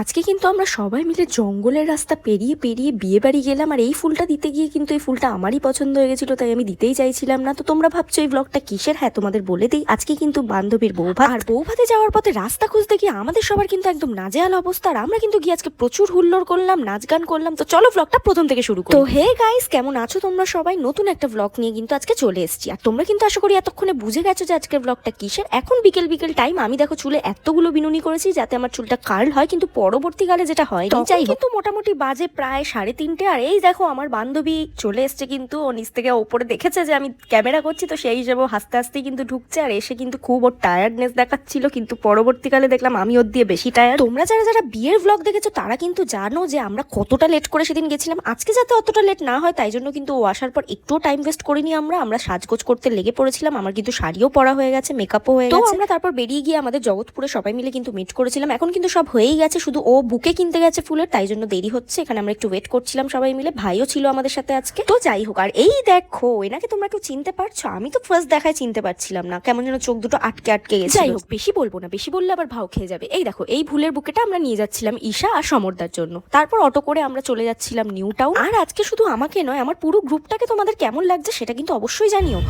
আজকে কিন্তু আমরা সবাই মিলে জঙ্গলের রাস্তা পেরিয়ে পেরিয়ে বিয়ে বাড়ি গেলাম, আর এই ফুলটা দিতে গিয়ে কিন্তু এই ফুলটা আমারই পছন্দ হয়ে গেছিল, তাই আমি দিতেই চাইছিলাম না। তো তোমরা ভাবছ এই ব্লগটা কিসের? হ্যাঁ তোমাদের বলে দিই, আজকে কিন্তু বান্ধবীর বৌভাত আর বৌভাতে যাওয়ার পথে রাস্তা খুঁজতে গিয়ে আমাদের সবার কিন্তু একদম নাজেহাল অবস্থা, আর আমরা কিন্তু গিয়ে আজকে প্রচুর হুল্লোড় করলাম, নাচ গান করলাম। তো চলো ব্লগটা প্রথম থেকে শুরু করি। তো হে গাইস কেমন আছো তোমরা সবাই? নতুন একটা ব্লগ নিয়ে কিন্তু আজকে চলে এসেছি। আর তোমরা কিন্তু আশা করি এতক্ষণে বুঝে গেছো যে আজকের ব্লগটা কিসের। এখন বিকেল বিকেল টাইম আমি দেখো চুলে এতগুলো বিনুনি করেছি যাতে আমার চুলটা কার্ল হয়, কিন্তু পরবর্তীকালে যেটা হয় যাই কিন্তু মোটামুটি বাজে প্রায় সাড়ে তিনটে। আর এই দেখো আমার বান্ধবী চলে এসছে কিন্তু ও নিচ থেকে ওপরে দেখেছে যে আমি ক্যামেরা করছি তো সেই হিসেবে হাসতে হাসতেই কিন্তু ঢুকছে। আর এসে কিন্তু খুব ওর টায়ার্ডনেস দেখাচ্ছিল কিন্তু পরবর্তীকালে দেখলাম আমি ওর দিয়ে বেশি টায়ার্ড তোমরা যারা যারা বিয়ের ব্লগ দেখেছ তারা কিন্তু জানো যে আমরা কতটা লেট করে সেদিন গেছিলাম। আজকে যাতে অতটা লেট না হয় তাই জন্য কিন্তু ও আসার পর একটুও টাইম ওয়েস্ট করিনি আমরা। আমরা সাজগোজ করতে লেগে পড়েছিলাম আমার কিন্তু শাড়িও পরা হয়ে গেছে মেকআপও হয়ে গেছে। আমরা তারপর বেরিয়ে গিয়ে আমাদের জগৎপুরে সবাই মিলে কিন্তু মিট করেছিলাম। এখন কিন্তু সব হয়েই গেছে শুধু ও বুকে কিনতে গেছে ফুলের, তাই জন্য দেরি হচ্ছে। এখানে আমরা একটু ওয়েট করছিলাম সবাই মিলে, ভাইও ছিল আমাদের সাথে আজকে। তো যাই হোক, আর এই দেখো, এনাকে তোমরা কেউ চিনতে পারছ? আমি তো ফার্স্ট দেখায় চিনতে পারছিলাম না। কেমন যেন চোখ দুটো আটকে আটকে গেছে যাই হোক, বেশি বলব না, বেশি বললে আবার ভাও খেয়ে যাবে। এই দেখো, এই ফুলের বুকেটা আমরা নিয়ে যাচ্ছিলাম ঈশা আর সমরদার জন্য। তারপর অটো করে আমরা চলে যাচ্ছিলাম নিউ টাউন। আর আজকে শুধু আমাকে নয়, আমার পুরো গ্রুপটাকে তোমাদের কেমন লাগছে সেটা কিন্তু অবশ্যই জানিও।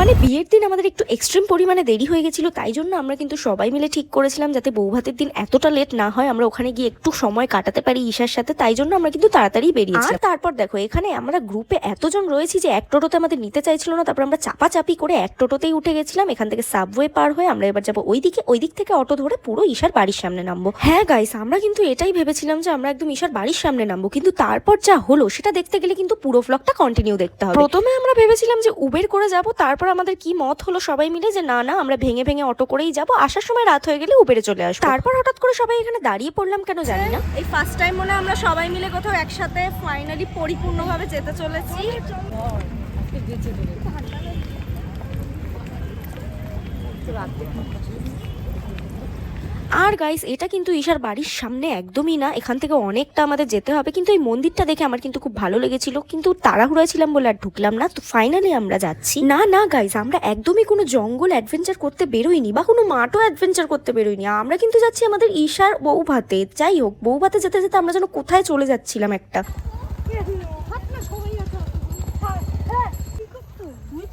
মানে বিয়ের আমাদের একটু এক্সট্রিম পরিমাণে দেরি হয়ে গেছিল তাই জন্য আমরা কিন্তু সবাই মিলে ঠিক করেছিলাম যাতে বৌভাতের দিন এতটা লেট না হয় আমরা ওখানে গিয়ে একটু সময় কাটাতে পারি ঈশার সাথে তাই জন্য আমরা কিন্তু তাড়াতাড়ি বেরিয়েছি আর তারপর দেখো এখানে আমরা গ্রুপে এতজন রয়েছি যে এক টোটোতে আমাদের নিতে চাইছিল না তারপর আমরা চাপাচাপি করে এক টোটোতেই উঠে গেছিলাম এখান থেকে সাবওয়ে পার হয়ে আমরা এবার যাব ওই দিকে ওই দিক থেকে অটো ধরে পুরো ঈশার বাড়ির সামনে নামবো। হ্যাঁ গাইস আমরা কিন্তু এটাই ভেবেছিলাম যে আমরা একদম ঈশার বাড়ির সামনে নামবো কিন্তু তারপর যা হলো সেটা দেখতে গেলে কিন্তু পুরো ব্লগটা কন্টিনিউ দেখতে হবে। প্রথমে আমরা ভেবেছিলাম যে উবের করে যাব তারপর আমাদের কি মত হলো সবাই মিলে যে না না আমরা ভেঙে ভেঙে অটো করেই যাব। আসার সময় রাত হয়ে গেলে উবেরে চলে আসব। তারপর হঠাৎ করে সবাই এখানে দাঁড়িয়ে পড়লাম কেন জানি না। এই ফার্স্ট টাইম মনে হয় আমরা সবাই মিলে কোথাও একসাথে ফাইনালি পরিপূর্ণভাবে যেতে চলেছি। আর গাইস এটা কিন্তু ঈশার বাড়ির সামনে একদমই না। এখান থেকে অনেকটা আমাদের যেতে হবে। কিন্তু এই মন্দিরটা দেখে আমার কিন্তু খুব ভালো লেগেছিল। কিন্তু তাড়াহুড়া ছিলাম বলে আর ঢুকলাম না। তো ফাইনালি আমরা যাচ্ছি। না না গাইস আমরা একদমই কোনো জঙ্গল অ্যাডভেঞ্চার করতে বেরোইনি বা কোনো মাঠও অ্যাডভেঞ্চার করতে বেরোইনি। আমরা কিন্তু যাচ্ছি আমাদের ঈশার বৌভাতে। যাই হোক, বৌভাতে যেতে যেতে আমরা যেন কোথায় চলে যাচ্ছিলাম একটা।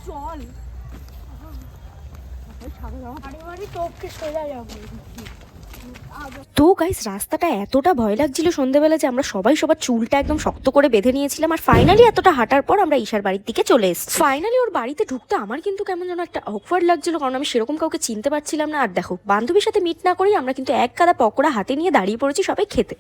চল তোকে সোজা যাব। তো গাইস রাস্তাটা এতটা ভয় লাগছিল সন্ধ্যেবেলা যে আমরা সবাই সবার চুলটা একদম শক্ত করে বেঁধে নিয়েছিলাম আর ফাইনালি এতটা হাঁটার পর আমরা ঈশার বাড়ির দিকে চলে এসেছি। ফাইনালি ওর বাড়িতে ঢুকতে আমার কিন্তু কেমন যেন একটা অকওয়ার্ড লাগছিল কারণ আমি সেরকম কাউকে চিনতে পারছিলাম না। আর দেখো, বান্ধবীর সাথে মিট না করেই আমরা কিন্তু এক কাদা পকোড়া হাতে নিয়ে দাঁড়িয়ে পড়েছি সবাই খেতে।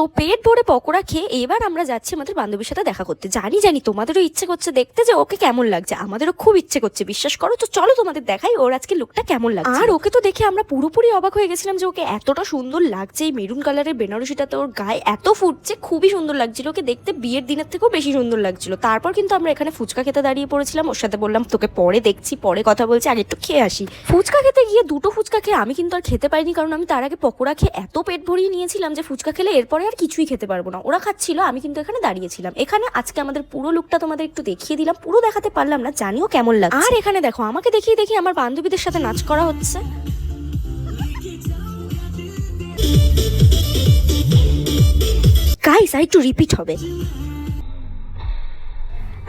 তো পেট ভরে পকোড়া খেয়ে এবার আমরা যাচ্ছি আমাদের বান্ধবীর সাথে দেখা করতে। জানি জানি, তোমাদেরও ইচ্ছে করছে দেখতে যে ওকে কেমন লাগছে। আমাদেরও খুব ইচ্ছে করছে, বিশ্বাস করো। তো চলো তোমাদের দেখাই ওর আজকে লুকটা কেমন লাগছে। আর ওকে তো দেখে আমরা পুরোপুরি অবাক হয়ে গেছিলাম যে ওকে এতটা সুন্দর লাগছে। এই মেরুন কালারের বেনারসিটাতে ওর গায়ে এত ফুটছে, খুবই সুন্দর লাগছিল। ওকে দেখতে বিয়ের দিনের থেকেও বেশি সুন্দর লাগছিল। তারপর কিন্তু আমরা এখানে ফুচকা খেতে দাঁড়িয়ে পড়েছিলাম। ওর সাথে বললাম, তোকে পরে দেখছি, পরে কথা বলছি, আগে একটু খেয়ে আসি। ফুচকা খেতে গিয়ে দুটো ফুচকা খেয়ে আমি কিন্তু আর খেতে পারিনি, কারণ আমি তার আগে পকোড়া খেয়ে এত পেট ভরিয়ে নিয়েছিলাম যে ফুচকা খেলে এরপরে আর কিছুই খেতে পারব না। ওরা খাচ্ছিল, আমি কিন্তু এখানে দাঁড়িয়েছিলাম। এখানে আজকে আমাদের পুরো লুকটা তোমাদের একটু দেখিয়ে দিলাম। পুরো দেখাতে পারলাম না, জানিও কেমন লাগে আর এখানে দেখো, আমাকে দেখিয়ে দেখি আমার বান্ধবীদের সাথে নাচ করা হচ্ছে। গাইস আর একটু রিপিট হবে।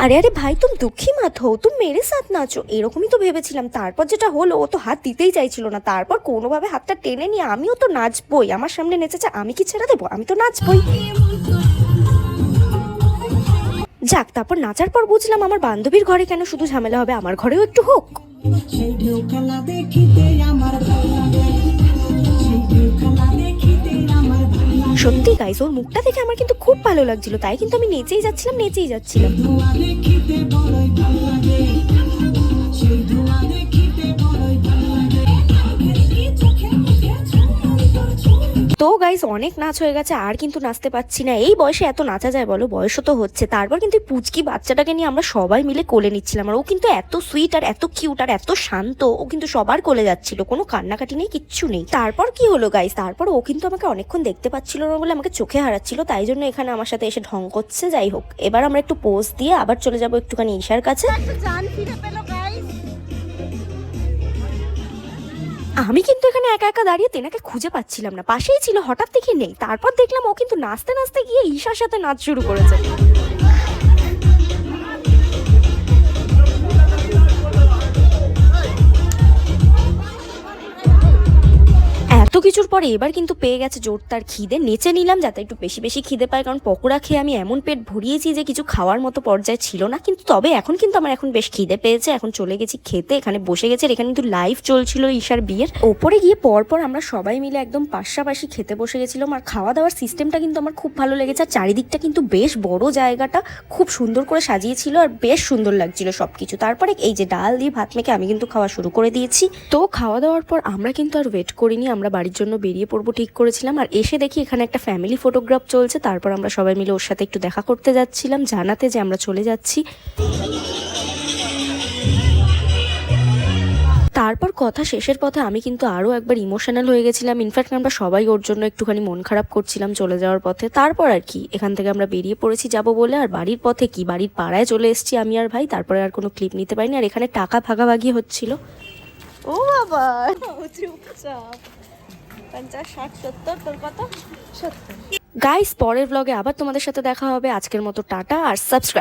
আরে আরে ভাই, তুমি দুঃখী মাত হো তুমি মেরে সাথ নাচো। এরকমই তো ভেবেছিলাম। তারপর যেটা হলো, ও তো হাত দিতেই চাইছিল না। তারপর কোনোভাবে হাতটা টেনে নিয়ে আমিও তো নাচবই। আমার সামনে নেচেছে আমি কি ছেড়ে দেবো? আমি তো নাচবই। যাক, তারপর নাচার পর বুঝলাম আমার বান্ধবীর ঘরে কেন শুধু ঝামেলা হবে? আমার ঘরেও একটু হোক। খেলা দেখিতে আমার সত্যি গাইস ওর মুখটা দেখে আমার কিন্তু খুব ভালো লাগছিল। তাই কিন্তু আমি নেচেই যাচ্ছিলাম নেচেই যাচ্ছিলাম। তো গাইস অনেক নাচ হয়ে গেছে, আর কিন্তু নাচতে পারছি না। এই বয়সে এত নাচা যায় বলো? বয়সও তো হচ্ছে। তারপর কিন্তু পুচকি বাচ্চাটাকে নিয়ে আমরা সবাই মিলে কোলে নিচ্ছিলাম। আর ও কিন্তু এত সুইট আর এত কিউট আর এত শান্ত, ও কিন্তু সবার কোলে যাচ্ছিল। কোনো কান্নাকাটি নেই, কিচ্ছু নেই। তারপর কি হলো গাইস তারপর ও কিন্তু আমাকে অনেকক্ষণ দেখতে পাচ্ছিল না বলে আমাকে চোখে হারাচ্ছিল। তাই জন্য এখানে আমার সাথে এসে ঢং করছে। যাই হোক, এবার আমরা একটু পোজ দিয়ে আবার চলে যাব একটুখানি ঈশার কাছে। জান ফিরে পেল গাইস আমি কিন্তু এখানে একা একা দাঁড়িয়ে তেনাকে খুঁজে পাচ্ছিলাম না। পাশেই ছিল, হঠাৎ দেখি নেই। তারপর দেখলাম ও কিন্তু নাচতে নাচতে গিয়ে ঈশার সাথে নাচ শুরু করেছে। কিছুর পরে এবার কিন্তু পেয়ে গেছে জোর তার খিদে। নেচে নিলাম যাতে একটু বেশি বেশি খিদে পায়, কারণ পকোড়া খেয়ে আমি এমন পেট ভরিয়েছি যে কিছু খাওয়ার মতো পর্যায়ে ছিল না। কিন্তু তবে এখন কিন্তু আমার এখন বেশ খিদে পেয়েছে, এখন চলে গেছি খেতে, এখানে বসে গেছে এখানে কিন্তু লাইভ চলছিল ঈশার বিয়ের। ওপরে গিয়ে পরপর আমরা সবাই মিলে একদম পাশাপাশি খেতে বসে গেছিলাম, আর খাওয়া দাওয়ার সিস্টেমটা কিন্তু আমার খুব ভালো লেগেছে, আর চারিদিকটা কিন্তু বেশ বড় জায়গাটা খুব সুন্দর করে সাজিয়েছিল, আর বেশ সুন্দর লাগছিল সব কিছু তারপরে এই যে ডাল দিয়ে ভাত মেখে আমি কিন্তু খাওয়া শুরু করে দিয়েছি। তো খাওয়া দাওয়ার পর আমরা কিন্তু আর ওয়েট করিনি, আমরা বাড়ির জন্য বেরিয়ে পড়ব, ঠিক করেছিলাম। আর এসে দেখি এখানে একটা ফ্যামিলি ফটোগ্রাফ চলছে, তারপর আমরা সবাই মিলে ওর সাথে একটু দেখা করতে যাচ্ছিলাম, জানাতে যে আমরা চলে যাচ্ছি। তারপর কথা শেষের পথে আমি কিন্তু আরও একবার ইমোশনাল হয়ে গেছিলাম। ইনফ্যাক্ট আমরা সবাই ওর জন্য একটুখানি মন খারাপ করছিলাম চলে যাওয়ার পথে। তারপর আর কি, এখান থেকে আমরা বেরিয়ে পড়েছি যাব বলে। আর বাড়ির পথে কি, বাড়ির পাড়ায় চলে এসেছি আমি আর ভাই, তারপরে আর কোনো ক্লিপ নিতে পারিনি। আর এখানে টাকা ভাগাভাগি হচ্ছিল। ও বাবা পঞ্চাশ, ষাট, সত্তর, তোর কত? সত্তর। গাইস পরের ব্লগে আবার তোমাদের সাথে দেখা হবে। আজকের মতো টাটা আর সাবস্ক্রাইব